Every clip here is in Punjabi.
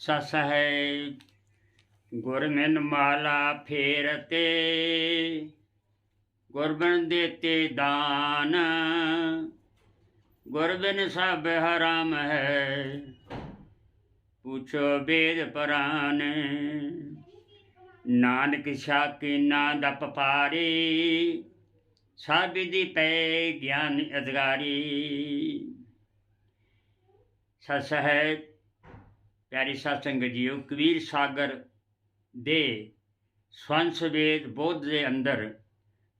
ਸਸ ਹੈ ਗੁਰਮਿਨ ਮਾਲਾ ਫੇਰਤੇ, ਗੁਰਬਨ ਦੇਤੇ ਦਾਨ, ਗੁਰਬਿਨ ਸਭ ਹਰਾਮ ਹੈ, ਪੁੱਛੋ ਵੇਦ ਪੁਰਾਨ ਨਾਨਕ ਸ਼ਾਕੀ ਦਾ ਪਪਾਰੀ ਪਾਰੀ ਸਾਬਿਦੀ ਪੈ ਗਿਆਨ ਅਧਿਕਾਰੀ। ਸਸ ਹੈ ਪਿਆਰੀ ਸਾਧ ਸੰਗਤ ਜੀਓ, ਕਬੀਰ ਸਾਗਰ ਦੇ ਸਵੰਸਵੇਦ ਬੋਧ ਦੇ ਅੰਦਰ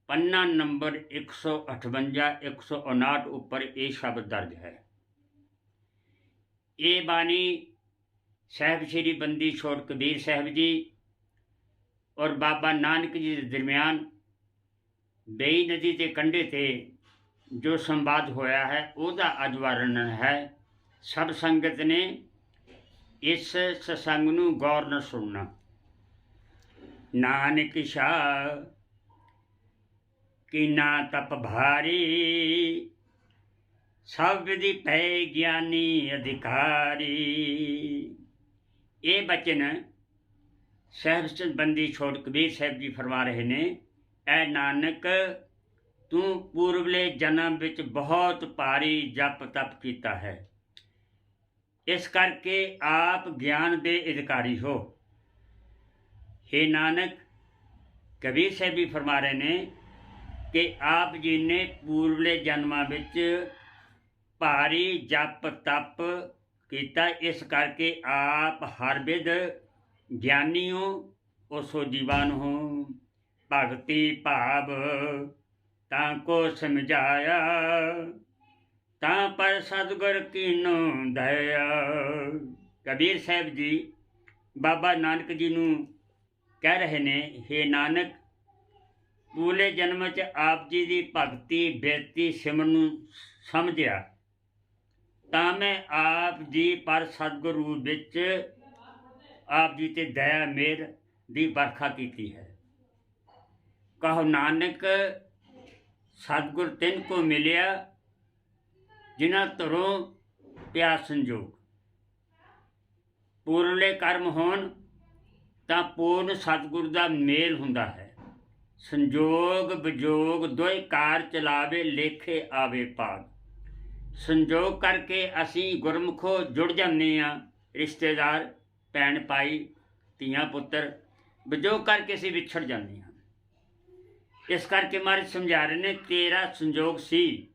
ਪੰਨਾ ਨੰਬਰ 158 159 ਉੱਪਰ ਇਹ ਸ਼ਬਦ ਦਰਜ ਹੈ। ਇਹ ਬਾਣੀ ਸਾਹਿਬ ਸ਼੍ਰੀ ਬੰਦੀ ਛੋੜ ਕਬੀਰ ਸਾਹਿਬ ਜੀ ਔਰ ਬਾਬਾ ਨਾਨਕ ਜੀ ਦੇ ਦਰਮਿਆਨ ਬੇਈ ਨਦੀ ਦੇ ਕੰਢੇ ਤੇ ਜੋ ਸੰਵਾਦ ਹੋਇਆ ਹੈ, ਉਹਦਾ ਅੱਜ ਵਰਣਨ ਹੈ। ਸਭ ਸੰਗਤ ਨੇ ਇਸ ਸਤਸੰਗ ਨੂੰ ਗੌਰ ਨਾਲ ਸੁਣਨਾ। ਨਾਨਕ ਸ਼ਾਹ, ਕੀਨਾ ਤਪ ਭਾਰੀ, ਸਭ ਦੀ ਪੈ ਗਿਆਨੀ ਅਧਿਕਾਰੀ। ਇਹ ਬਚਨ ਸਹਿਬ ਚੰਦ ਬੰਦੀ ਛੋੜ ਕਬੀਰ ਸਾਹਿਬ ਜੀ ਫਰਮਾ ਰਹੇ ਨੇ, ਐ ਨਾਨਕ, ਤੂੰ ਪੂਰਵਲੇ ਜਨਮ ਵਿੱਚ ਬਹੁਤ ਭਾਰੀ ਜਪ ਤਪ ਕੀਤਾ ਹੈ। ਇਸ ਕਰਕੇ ਆਪ ਗਿਆਨ ਦੇ ਅਧਿਕਾਰੀ ਹੋ। हे ਨਾਨਕ ਕਬੀਰ ਸਾਹਿਬ ਵੀ ਫਰਮਾ ਰਹੇ ਨੇ ਕਿ ਆਪ ਜੀ ਨੇ ਪੂਰਵਲੇ ਜਨਮਾਂ ਵਿੱਚ ਭਾਰੀ ਜਪ ਤਪ ਕੀਤਾ। ਇਸ ਕਰਕੇ ਆਪ ਹਰ ਵਿਦ ਗਿਆਨੀ ਹੋ ਉਹ ਸੋਜੀਵਾਨ ਹੋ। ਭਗਤੀ ਭਾਵ ਤਾਂ ਕੋ ਸਮਝਾਇਆ। ਤਾਂ ਪਰ ਸਤਿਗੁਰ ਕੀਨੋ ਦਇਆ। ਕਬੀਰ ਸਾਹਿਬ ਜੀ, ਬਾਬਾ ਨਾਨਕ ਜੀ ਨੂੰ ਕਹਿ ਰਹੇ ਨੇ हे ਨਾਨਕ, ਪੂਲੇ ਜਨਮ ਚ ਆਪ ਜੀ ਦੀ ਭਗਤੀ ਬੇਤੀ ਸਿਮਰਨ ਨੂੰ ਸਮਝਿਆ। ਤਾਂ ਮੈਂ ਆਪ ਜੀ ਪਰ ਸਤਿਗੁਰੂ ਰੂਪ ਵਿੱਚ ਆਪ ਜੀ ਤੇ ਦਇਆ ਮੇਰ ਦੀ ਵਰਖਾ ਕੀਤੀ ਹੈ। ਕਹੋ ਨਾਨਕ, ਸਤਿਗੁਰ ਤਿੰਨ ਕੋ ਮਿਲਿਆ ਜਿਨ੍ਹਾਂ ਤਰੋਂ ਪਿਆ ਸੰਜੋਗ। ਪੂਰਲੇ ਕਰਮ ਹੋਣ ਤਾਂ ਪੂਰਨ ਸਤਿਗੁਰ ਦਾ ਮੇਲ ਹੁੰਦਾ ਹੈ। ਸੰਜੋਗ ਵਿਜੋਗ ਦੋਏ ਕਾਰ ਚਲਾਵੇ, ਲੇਖੇ ਆਵੇ ਪਾਗ। ਸੰਜੋਗ ਕਰਕੇ ਅਸੀਂ ਗੁਰਮੁਖੋ ਜੁੜ ਜਾਂਦੇ ਆ ਰਿਸ਼ਤੇਦਾਰ, ਭੈਣ ਭਾਈ, ਧੀਆਂ ਪੁੱਤਰ, ਵਿਜੋਗ ਕਰਕੇ ਅਸੀਂ ਵਿਛੜ ਜਾਂਦੇ ਹਾਂ। ਇਸ ਕਰਕੇ ਮਾਰੇ ਸਮਝਾ ਰਹੇ ਨੇ, ਤੇਰਾ ਸੰਜੋਗ ਸੀ।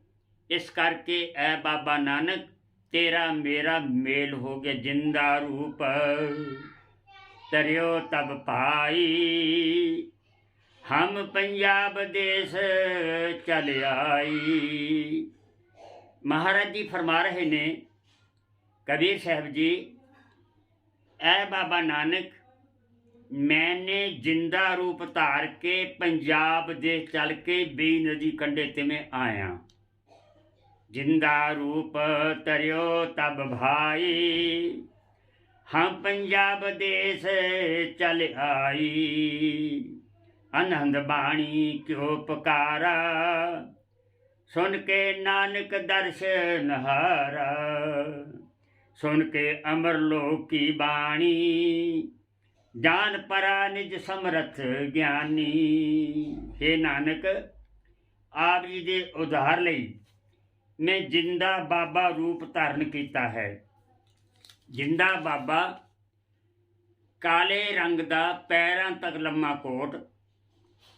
ਇਸ ਕਰਕੇ ਐ ਬਾਬਾ ਨਾਨਕ, ਤੇਰਾ ਮੇਰਾ ਮੇਲ ਹੋ ਗਿਆ ਜਿੰਦਾ ਰੂਪ। ਤਰਿਓ ਤਬ ਪਾਈ ਹਮ ਪੰਜਾਬ ਦੇਸ਼ ਚਲ ਆਈ। ਮਹਾਰਾਜ ਜੀ ਫਰਮਾ ਰਹੇ ਨੇ, ਕਬੀਰ ਸਾਹਿਬ ਜੀ, ਐ ਬਾਬਾ ਨਾਨਕ, ਮੈਨੇ ਜਿੰਦਾ ਰੂਪ ਧਾਰ ਕੇ ਪੰਜਾਬ ਦੇ ਚੱਲ ਕੇ ਬੀ ਨਦੀ ਕੰਢੇ ਤੇ ਮੈਂ ਆਇਆ। ਜਿੰਦਾ ਰੂਪ ਤਰਿਓ ਤਬ ਭਾਈ। ਹਾਂ ਪੰਜਾਬ ਦੇਸ਼ ਚਲ ਆਈ। ਅਨੰਦ ਬਾਣੀ ਕਿਉ ਪੁਕਾਰਾ। ਸੁਣ ਕੇ ਨਾਨਕ ਦਰਸ਼ਨ ਹਾਰਾ। ਸੁਣ ਕੇ ਅਮਰ ਲੋਕ ਕੀ ਬਾਣੀ। ਜਾਨ ਪਰਾ ਨਿਜ ਸਮਰਥ ਗਿਆਨੀ। हे ਨਾਨਕ, ਆਪ ਜੀ ਦੇ ਉਧਾਰ ਲਈ ਮੈਂ ਜਿੰਦਾ ਬਾਬਾ ਰੂਪ ਧਾਰਨ ਕੀਤਾ ਹੈ। ਜਿੰਦਾ ਬਾਬਾ ਕਾਲੇ ਰੰਗ ਦਾ ਪੈਰਾਂ ਤੱਕ ਲੰਮਾ ਕੋਟ,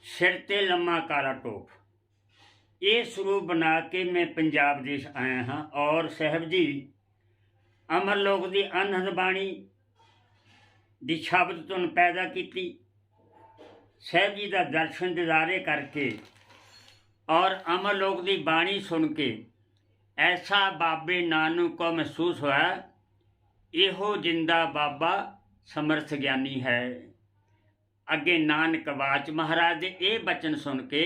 ਸਿਰ ਤੇ ਲੰਮਾ ਕਾਲਾ ਟੋਪ। ਇਹ ਸਰੂਪ ਬਣਾ ਕੇ ਮੈਂ ਪੰਜਾਬ ਦੇਸ਼ ਆਇਆ ਹਾਂ ਔਰ ਸਾਹਿਬ ਜੀ, ਅਮਰ ਲੋਕ ਦੀ ਅਨਹਦ ਬਾਣੀ ਦੀ ਸ਼ਬਦ ਤੋਂ ਪੈਦਾ ਕੀਤੀ। ਸਾਹਿਬ ਜੀ ਦਾ ਦਰਸ਼ਨ ਦਿਦਾਰੇ ਕਰਕੇ ਔਰ ਅਮਰ ਲੋਕ ਦੀ ਬਾਣੀ ਸੁਣ ਕੇ ਐਸਾ ਬਾਬੇ ਨਾਨਕ ਕੋ ਮਹਿਸੂਸ ਹੋਇਆ, ਇਹੋ ਜਿੰਦਾ ਬਾਬਾ ਸਮਰਥ ਗਿਆਨੀ ਹੈ। ਅੱਗੇ ਨਾਨਕ ਬਾਚ ਮਹਾਰਾਜ ਦੇ ਇਹ ਬਚਨ ਸੁਣ ਕੇ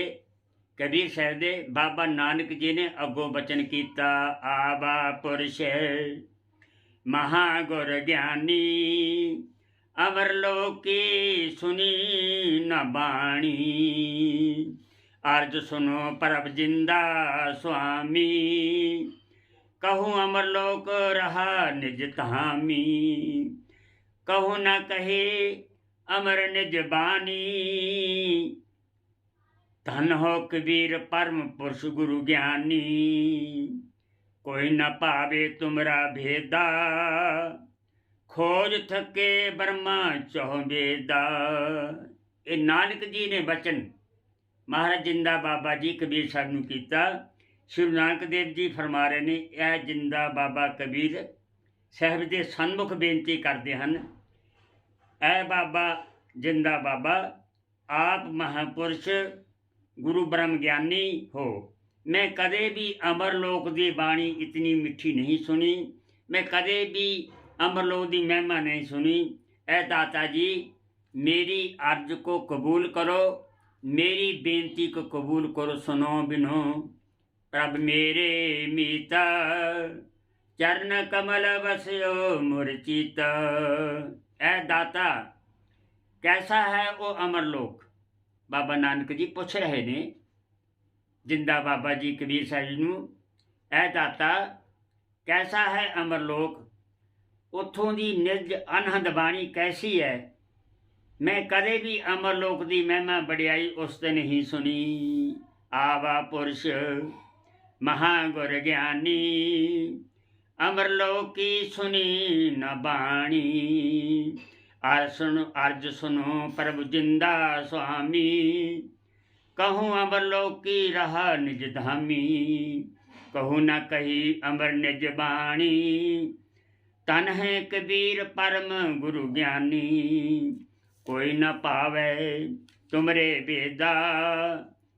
ਕਬੀਰ ਸਾਹਿਬ ਦੇ ਬਾਬਾ ਨਾਨਕ ਜੀ ਨੇ ਅੱਗੋਂ ਬਚਨ ਕੀਤਾ, ਆਵਾ ਪੁਰਸ਼ ਮਹਾ ਗੁਰ ਗਿਆਨੀ ਅਮਰ ਲੋਕੀ ਸੁਨੀ ਨ ਬਾਣੀ। ਅਰਜ ਸੁਨੋ ਪ੍ਰਭ ਜਿੰਦਾ ਸੁਆਮੀ। ਕਹੂੰ ਅਮਰ ਲੋਕ ਰਹਾ ਨਿਜ ਧਾਮੀ। ਕਹੋ ਨਾ ਕਹੇ ਅਮਰ ਨਿਜ ਬਾਣੀ। ਧਨ ਹੋ ਕਬੀਰ ਪਰਮ ਪੁਰਸ਼ ਗੁਰੂ ਗਿਆਨੀ। ਕੋਈ ਨਾ ਭਾਵੇ ਤੁਮਰਾ ਭੇਦਾ। ਖੋਜ ਥਕੇ ਬਰਮਾ ਚਹੁ ਬੇਦਾ ਇਹ ਨਾਨਕ ਜੀ ਨੇ ਬਚਨ ਮਹਾਰਾਜ ਜਿੰਦਾ ਬਾਬਾ ਜੀ ਕਬੀਰ ਸਾਹਿਬ ਨੂੰ ਕੀਤਾ। ਸ਼੍ਰੀ ਨਾਨਕ ਦੇਵ ਜੀ ਫਰਮਾ ਰਹੇ ਨੇ, ਇਹ ਜਿੰਦਾ ਬਾਬਾ ਕਬੀਰ ਸਾਹਿਬ ਦੇ ਸਨਮੁਖ ਬੇਨਤੀ ਕਰਦੇ ਹਨ। ਐ ਬਾਬਾ ਜਿੰਦਾ ਬਾਬਾ, ਆਪ ਮਹਾਪੁਰਸ਼ ਗੁਰੂ ਬ੍ਰਹਮ ਗਿਆਨੀ ਹੋ। ਮੈਂ ਕਦੇ ਵੀ ਅਮਰ ਲੋਕ ਦੀ ਬਾਣੀ ਇਤਨੀ ਮਿੱਠੀ ਨਹੀਂ ਸੁਣੀ। ਮੈਂ ਕਦੇ ਵੀ ਅਮਰ ਲੋਕ ਦੀ ਮਹਿਮਾ ਨਹੀਂ ਸੁਣੀ। ਐ ਦਾਤਾ ਜੀ, ਮੇਰੀ ਅਰਜ਼ ਕੋ ਕਬੂਲ ਕਰੋ। ਮੇਰੀ ਬੇਨਤੀ ਕੋ ਕਬੂਲ ਕਰੋ ਸੁਨੋ ਬਿਨੋ। ਪ੍ਰਭ ਮੇਰੇ ਮੀਤਾ, ਚਰਨ ਕਮਲ ਵਸਿਓ ਮੁਰਚਿਤ ਐ ਦਾਤਾ, ਕੈਸਾ ਹੈ ਉਹ ਅਮਰ ਲੋਕ? ਬਾਬਾ ਨਾਨਕ ਜੀ ਪੁੱਛ ਰਹੇ ਨੇ, ਜਿੰਦਾ ਬਾਬਾ ਜੀ ਕਬੀਰ ਸਾਹਿਬ ਨੂੰ, ਐ ਦਾਤਾ, ਕੈਸਾ ਹੈ ਅਮਰ ਲੋਕ? ਉਥੋਂ ਦੀ ਨਿਜ ਅਨਹਦ ਬਾਣੀ ਕੈਸੀ ਹੈ? ਮੈਂ ਕਦੇ ਵੀ ਅਮਰਲੋਕ ਦੀ ਮਹਿਮਾ ਬੜਾਈ ਉਸ ਤੇ ਨਹੀਂ ਸੁਣੀ। ਆਵਾ ਪੁਰਸ਼ ਮਹਾ ਗੁਰ ਗਿਆਨੀ ਅਮਰਲੋਕ ਕੀ ਸੁਣੀ ਨਾ ਬਾਣੀ। ਅਰ ਸੁਣ, ਅਰਜ ਸੁਨੋ ਪ੍ਰਭੂ ਜਿੰਦਾ ਸੁਆਮੀ। ਕਹੂੰ ਅਮਰਲੋਕ ਕੀ ਰਹਾ ਨਿਜ ਧਾਮੀ। ਕਹੂੰ ਨਾ ਕਹੀ ਅਮਰ ਨਿਜ ਬਾਣੀ। ਤਨ ਹੈ ਕਬੀਰ ਪਰਮ ਗੁਰੂ ਗਿਆਨੀ। ਕੋਈ ਨਾ ਪਾਵੇ ਤੁਮਰੇ ਵੇਦਾ,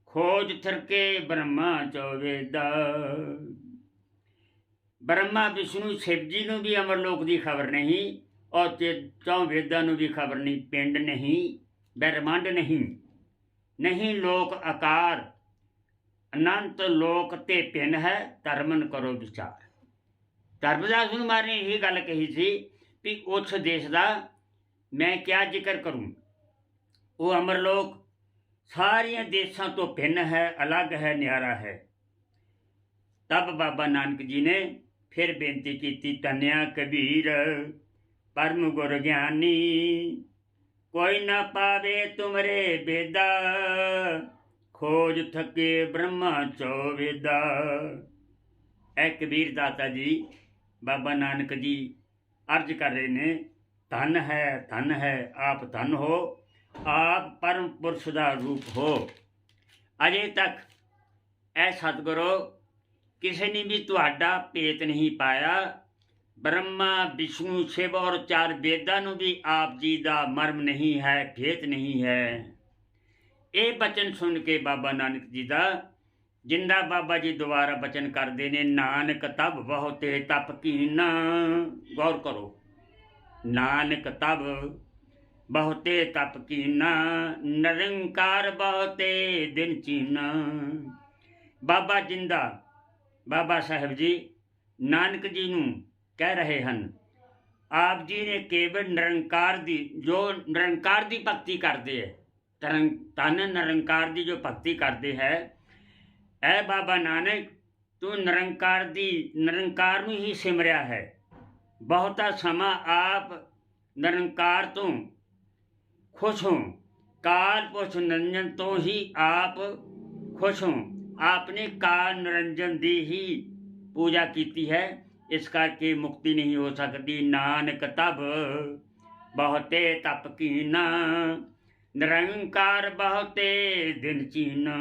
ਖੋਜ ਥਰਕੇ ਬ੍ਰਹਮਾ ਚੋ ਬ੍ਰਹਮਾ ਵਿਸ਼ਨੂੰ ਸ਼ਿਵ ਜੀ ਨੂੰ ਵੀ ਅਮਰਲੋਕ ਦੀ ਖਬਰ ਨਹੀਂ ਔਰ ਤੇ ਚੌ ਵੇਦਾਂ ਨੂੰ ਵੀ ਖਬਰ ਨਹੀਂ, ਪਿੰਡ ਨਹੀਂ, ਬ੍ਰਹਮੰਡ ਨਹੀਂ। ਨਹੀਂ ਲੋਕ ਆਕਾਰ, ਅਨੰਤ ਲੋਕ ਤੇ ਪਿੰਨ ਹੈ, ਧਰਮਨ ਕਰੋ ਵਿਚਾਰ। ਧਰਮਦਾਸ ਨੂੰ ਮਾਰਨੇ ਇਹ ਗੱਲ ਕਹੀ ਸੀ ਵੀ ਉਸ ਦੇਸ਼ ਦਾ ਮੈਂ ਕਿਆ ਜ਼ਿਕਰ ਕਰੂੰ? ਉਹ ਅਮਰਲੋਕ ਸਾਰੀਆਂ ਦੇਸ਼ਾਂ ਤੋਂ ਭਿੰਨ ਹੈ, ਅਲੱਗ ਹੈ, ਨਿਆਰਾ ਹੈ। ਤਬ ਬਾਬਾ ਨਾਨਕ ਜੀ ਨੇ ਫਿਰ ਬੇਨਤੀ ਕੀਤੀ ਤਨਿਆ ਕਬੀਰ, ਪਰਮ ਗੁਰ ਗਿਆਨੀ। ਕੋਈ ਨਾ ਪਾਵੇ ਤੁਮਰੇ ਬੇਦਾ, ਖੋਜ ਥਕੇ ਬ੍ਰਹਮਾ ਚੋ ਵੇਦਾ। ਐ ਕਬੀਰ ਦਾਤਾ ਜੀ, ਬਾਬਾ ਨਾਨਕ ਜੀ ਅਰਜ ਕਰ ਰਹੇ ਨੇ ਧਨ ਹੈ ਧਨ ਹੈ, ਆਪ ਧਨ ਹੋ, ਆਪ ਪਰਮ ਪੁਰਸ਼ ਦਾ ਰੂਪ ਹੋ। ਅਜੇ ਤੱਕ ਐ ਸਤਿਗੁਰੂ, ਕਿਸੇ ਨੇ ਵੀ ਤੁਹਾਡਾ ਭੇਤ ਨਹੀਂ ਪਾਇਆ। ਬ੍ਰਹਮਾ, ਵਿਸ਼ਨੂੰ, ਸ਼ਿਵ ਔਰ ਚਾਰ ਵੇਦਾਂ ਨੂੰ ਵੀ ਆਪ ਜੀ ਦਾ ਮਰਮ ਨਹੀਂ ਹੈ, ਭੇਤ ਨਹੀਂ ਹੈ। ਇਹ ਬਚਨ ਸੁਣ ਕੇ ਬਾਬਾ ਨਾਨਕ ਜੀ ਦਾ, ਜਿੰਦਾ ਬਾਬਾ ਜੀ ਦੁਬਾਰਾ ਬਚਨ ਕਰਦੇ ਨੇ, ਨਾਨਕ ਤਬ ਬਹੁਤੇ ਤਪ ਕੀਨਾ। ਗੌਰ ਕਰੋ। ਨਾਨਕ ਤਬ ਬਹੁਤੇ ਤਪ ਕੀਨਾ, ਨਿਰੰਕਾਰ ਬਹੁਤੇ ਦਿਨ ਚੀਨਾ। ਬਾਬਾ ਜਿੰਦਾ, ਬਾਬਾ ਸਾਹਿਬ ਜੀ, ਨਾਨਕ ਜੀ ਨੂੰ ਕਹਿ ਰਹੇ ਹਨ, ਆਪ ਜੀ ਨੇ ਕੇਵਲ ਨਿਰੰਕਾਰ ਦੀ, ਜੋ ਨਿਰੰਕਾਰ ਦੀ ਭਗਤੀ ਕਰਦੇ ਹੈ ਤਨ ਤਨ ਨਿਰੰਕਾਰ ਦੀ ਜੋ ਭਗਤੀ ਕਰਦੇ ਹੈ, ਐ ਬਾਬਾ ਨਾਨਕ, ਤੂੰ ਨਿਰੰਕਾਰ ਦੀ, ਨਿਰੰਕਾਰ ਨੂੰ ਹੀ ਸਿਮਰਿਆ ਹੈ। ਬਹੁਤਾ ਸਮਾਂ ਆਪ ਨਿਰੰਕਾਰ ਤੋਂ ਖੁਸ਼ ਹੋ। ਕਾਲ ਪੁਰਸ਼ ਨਿਰੰਜਨ ਤੋਂ ਹੀ ਆਪ ਖੁਸ਼ ਹੋ। ਆਪਨੇ ਕਾਲ ਨਿਰੰਜਨ ਦੀ ਹੀ ਪੂਜਾ ਕੀਤੀ ਹੈ। ਇਸ ਕਰਕੇ ਮੁਕਤੀ ਨਹੀਂ ਹੋ ਸਕਦੀ। ਨਾਨਕ ਤਬ ਬਹੁਤੇ ਤਪ ਕੀਨਾ। ਨਿਰੰਕਾਰ ਬਹੁਤੇ ਦਿਨ ਚੀਨਾ।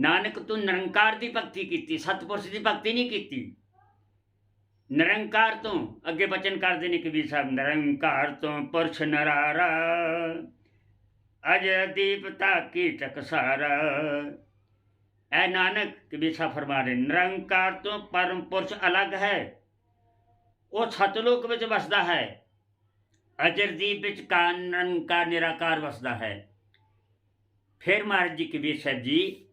ਨਾਨਕ, ਤੂੰ ਨਿਰੰਕਾਰ ਦੀ ਭਗਤੀ ਕੀਤੀ, ਸਤਪੁਰਸ਼ ਦੀ ਭਗਤੀ ਨਹੀਂ ਕੀਤੀ। ਨਿਰੰਕਾਰ ਤੋਂ ਅੱਗੇ ਬਚਨ ਕਰਦੇ ਨੇ ਕਬੀਰ ਸਾਹਿਬ, ਨਿਰੰਕਾਰ ਤੋਂ ਪੁਰਸ਼ ਨਰਾਰਾ, ਅਜ ਦੀਪਤਾ ਕੀ ਟਕਸਾਰਾ ਐ ਨਾਨਕ ਕਬੀਰ ਸਾਹਿਬ ਫਰਮਾ ਰਹੇ, ਨਿਰੰਕਾਰ ਤੋਂ ਪਰਮ ਪੁਰਸ਼ ਅਲੱਗ ਹੈ। ਉਹ ਸਤਲੋਕ ਵਿੱਚ ਵਸਦਾ ਹੈ। ਅਜਰਦੀਪ ਵਿੱਚ ਕਾਨਨ ਕਾ ਨਿਰਾਕਾਰ ਵਸਦਾ ਹੈ। ਫਿਰ ਮਹਾਰਾਜ ਜੀ ਕਬੀਰ ਸਾਹਿਬ ਜੀ,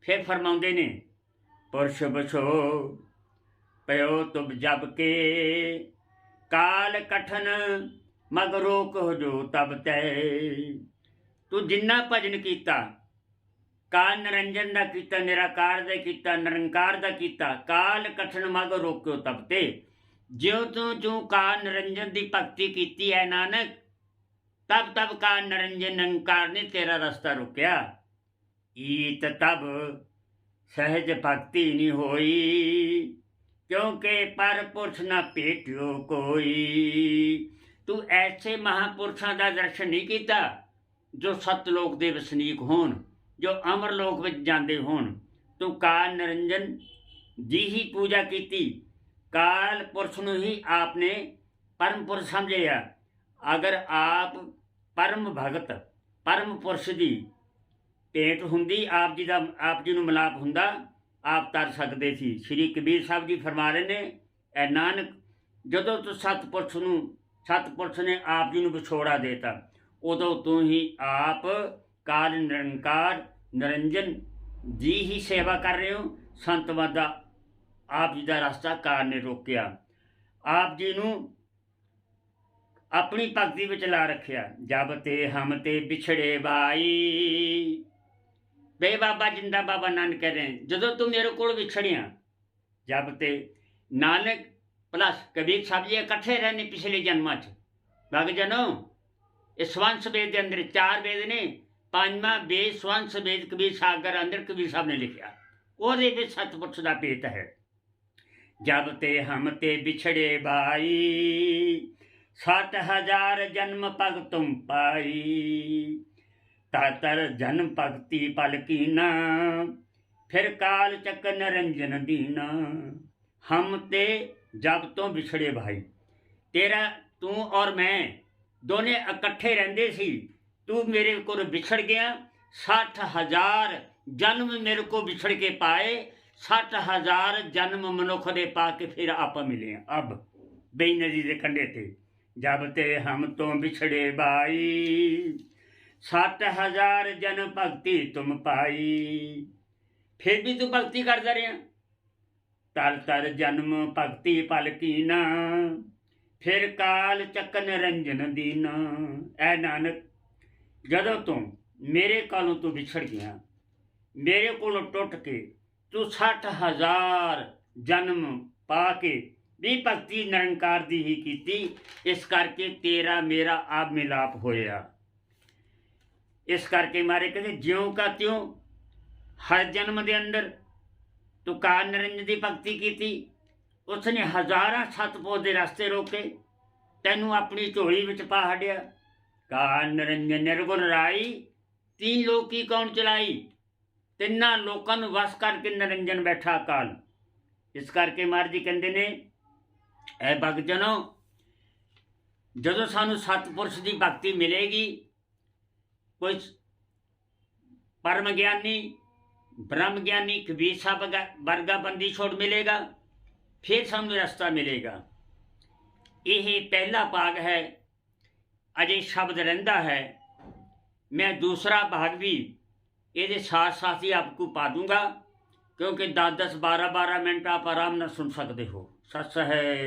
ਫਿਰ ਫਰਮਾਉਂਦੇ ਨੇ, ਪੁਰਸ਼ ਬਛੋ ਪਇਓ ਤੁਬ ਜਬ ਕੇ। ਕਾਲ ਕਠਨ ਮਗ ਰੋਕ ਹੋ ਜੋ ਤਬ ਤੈ। ਤੂੰ ਜਿੰਨਾ ਭਜਨ ਕੀਤਾ, ਕਾਲ ਨਿਰੰਜਨ ਦਾ ਕੀਤਾ, ਨਿਰਾਕਾਰ ਦਾ ਕੀਤਾ, ਨਿਰੰਕਾਰ ਦਾ ਕੀਤਾ, ਕਾਲ ਕਠਨ ਮਗ ਰੋਕਿਓ ਤਬ ਤੇ। ਜਿਉ ਤੂੰ ਤੂੰ ਕਾ ਨਿਰੰਜਨ ਦੀ ਭਗਤੀ ਕੀਤੀ ਹੈ ਨਾਨਕ, ਤਬ ਤਬ ਕਾ ਨਿਰੰਜਨ ਨਿਰੰਕਾਰ ਨੇ ਤੇਰਾ ਰਸਤਾ ਰੁਕਿਆ। ਈਤ ਤਬ ਸਹਿਜ ਭਗਤੀ ਨਹੀਂ ਹੋਈ। ਕਿਉਂਕਿ ਪਰ ਨਾ ਭੇਟਿਓ ਕੋਈ। ਤੂੰ ਐਸੇ ਮਹਾਪੁਰਸ਼ਾਂ ਦਾ ਦਰਸ਼ਨ ਨਹੀਂ ਕੀਤਾ, ਜੋ ਸਤਲੋਕ ਦੇ ਵਸਨੀਕ ਹੋਣ, ਜੋ ਅਮਰ ਲੋਕ ਵਿੱਚ ਜਾਂਦੇ ਹੋਣ। ਤੂੰ ਕਾਲ ਨਿਰੰਜਨ ਦੀ ਹੀ ਪੂਜਾ ਕੀਤੀ। ਕਾਲ ਪੁਰਸ਼ ਨੂੰ ਹੀ ਆਪਨੇ ਪਰਮ ਪੁਰਸ਼ ਸਮਝਿਆ। ਅਗਰ ਆਪ ਪਰਮ ਭਗਤ, ਪਰਮ ਪੁਰਸ਼ ਦੀ ਭੇਟ ਹੁੰਦੀ, ਆਪ ਜੀ ਦਾ, ਆਪ ਜੀ ਨੂੰ ਮਿਲਾਪ ਹੁੰਦਾ ਆਪ ਤਰ ਸਕਦੇ ਸੀ। ਸ੍ਰੀ ਕਬੀਰ ਸਾਹਿਬ ਜੀ ਫਰਮਾ ਰਹੇ ਨੇ, ਐ ਨਾਨਕ, ਜਦੋਂ ਤੂੰ ਸਤਪੁਰਸ਼ ਨੂੰ, ਸਤਪੁਰਸ਼ ਨੇ ਆਪ ਜੀ ਨੂੰ ਵਿਛੋੜਾ ਦੇਤਾ, ਉਦੋਂ ਤੋਂ ਹੀ ਆਪ ਕਾਲ ਨਿਰੰਕਾਰ, ਨਿਰੰਜਨ ਜੀ ਹੀ ਸੇਵਾ ਕਰ ਰਹੇ ਹੋ। ਸੰਤਵਾਂ ਦਾ ਆਪ ਜੀ ਦਾ ਰਸਤਾ ਕਾਰ ਨੇ ਰੋਕਿਆ। ਆਪ ਜੀ ਨੂੰ ਆਪਣੀ ਭਗਤੀ ਵਿੱਚ ਲਾ ਰੱਖਿਆ। ਜਬ ਤੇ ਹਮ ਤੇ ਵਿਛੜੇ ਬਾਈ ਬੇ ਬਾਬਾ ਜਿੰਦਾ ਬਾਬਾ ਨਾਨਕ ਕਹਿ ਰਹੇ, ਜਦੋਂ ਤੂੰ ਮੇਰੇ ਕੋਲ ਵਿਛੜਿਆ, ਜਬ ਤੇ ਨਾਨਕ ਪਲਸ ਕਬੀਰ ਸਾਹਿਬ ਜੀ ਇਕੱਠੇ ਰਹਿੰਦੇ ਪਿਛਲੇ ਜਨਮਾਂ 'ਚ। ਭਗ ਜਨੋ, ਇਹ ਸਵੰਸ ਵੇਦ ਦੇ ਅੰਦਰ ਚਾਰ ਵੇਦ ਨੇ, ਪੰਜਵਾਂ ਵੇਦ ਸਵੰਸ ਵੇਦ ਕਬੀਰ ਸਾਗਰ ਅੰਦਰ ਕਬੀਰ ਸਾਹਿਬ ਨੇ ਲਿਖਿਆ। ਉਹਦੇ ਵਿੱਚ ਸਤਪੁਰਸ਼ ਦਾ ਭੇਤ ਹੈ। ਜਬ ਤੇ ਹਮ ਤੇ ਵਿਛੜੇ ਬਾਈ, ਸੱਤ ਹਜ਼ਾਰ ਜਨਮ ਪਗ ਤੁਮ ਪਾਈ। ਤਾਤਰ ਜਨਮ ਭਗਤੀ ਪਲਕੀਨਾ ਫਿਰ ਕਾਲ ਚੱਕ ਨਰੰਜਨ ਦੀਨਾ। ਹਮ ਤੇ ਜਬ ਤੋਂ ਵਿਛੜੇ ਭਾਈ, ਤੇਰਾ ਤੂੰ ਔਰ ਮੈਂ ਦੋਨੇ ਇਕੱਠੇ ਰਹਿੰਦੇ ਸੀ। ਤੂੰ ਮੇਰੇ ਕੋਲ ਵਿਛੜ ਗਿਆ 60000 ਜਨਮ ਮੇਰੇ ਕੋ ਵਿਛੜ ਕੇ ਪਾਏ 60000 ਜਨਮ ਮਨੁੱਖ ਦੇ ਪਾ ਕੇ ਫਿਰ ਆਪਾਂ ਮਿਲੇ ਹਾਂ ਅਬ ਬਈ ਦੇ ਕੰਢੇ ਤੇ, ਜਬ ਤੇ ਹਮ ਤੋਂ ਵਿਛੜੇ ਸੱਤ ਹਜ਼ਾਰ ਜਨਮ ਭਗਤੀ ਤੁਮ ਪਾਈ। ਫਿਰ ਵੀ ਤੂੰ ਭਗਤੀ ਕਰਦਾ ਰਿਹਾ। ਤਲ ਤਰ ਜਨਮ ਭਗਤੀ ਪਲ ਕੀਨਾ ਫਿਰ ਕਾਲ ਚੱਕ ਨਿਰੰਜਨ ਦੀਨਾ। ਐ ਨਾਨਕ, ਜਦੋਂ ਤੂੰ ਮੇਰੇ ਕੋਲੋਂ ਤੂੰ ਵਿਛੜ ਗਿਆ, ਮੇਰੇ ਕੋਲੋਂ ਟੁੱਟ ਕੇ ਤੂੰ 60000 ਜਨਮ ਪਾ ਕੇ ਵੀ ਭਗਤੀ ਨਿਰੰਕਾਰ ਦੀ ਹੀ ਕੀਤੀ, ਇਸ ਕਰਕੇ ਤੇਰਾ ਮੇਰਾ ਆਪ ਮਿਲਾਪ ਹੋਇਆ। ਇਸ ਕਰਕੇ ਮਾਰੇ ਕਹਿੰਦੇ, ਜਿਉਂ ਕਾ ਤਿਉਂ, ਹਰ ਜਨਮ ਦੇ ਅੰਦਰ ਤੂੰ ਕਾਰ ਨਿਰੰਜਨ ਦੀ ਭਗਤੀ ਕੀਤੀ। ਉਸਨੇ ਹਜ਼ਾਰਾਂ ਸਤਪੁਰ ਦੇ ਰਸਤੇ ਰੋਕੇ, ਤੈਨੂੰ ਆਪਣੀ ਝੋਲੀ ਵਿੱਚ ਪਾ ਹਟਿਆ। ਕਾਰ ਨਿਰੰਜਨ ਨਿਰਗੁਣ ਰਾਈ, ਤੀਨ ਲੋਕੀ ਕੌਣ ਚਲਾਈ? ਤਿੰਨਾਂ ਲੋਕਾਂ ਨੂੰ ਵਸ ਕਰਕੇ ਨਿਰੰਜਨ ਬੈਠਾ ਕਾਲ ਇਸ ਕਰਕੇ ਮਹਾਰਾਜ ਕਹਿੰਦੇ ਨੇ, ਐ ਭਗਤ ਜਦੋਂ ਸਾਨੂੰ ਸਤਪੁਰਸ਼ ਦੀ ਭਗਤੀ ਮਿਲੇਗੀ ਕੋਈ ਪਰਮ ਗਿਆਨੀ ਬ੍ਰਹਮ ਗਿਆਨੀ ਕਬੀਰ ਸਾਹਿਬ ਵਰਗਾ- ਵਰਗਾ ਬੰਦੀ ਛੋੜ ਮਿਲੇਗਾ ਫਿਰ ਸਾਨੂੰ ਰਸਤਾ ਮਿਲੇਗਾ ਇਹ ਪਹਿਲਾ ਭਾਗ ਹੈ ਅਜੇ ਸ਼ਬਦ ਰਹਿੰਦਾ ਹੈ मैं दूसरा भाग भी ਇਹਦੇ साथ साथ ही आपको पा दूंगा क्योंकि दस दस बारह बारह मिनट आप आराम न सुन सकते हो सच है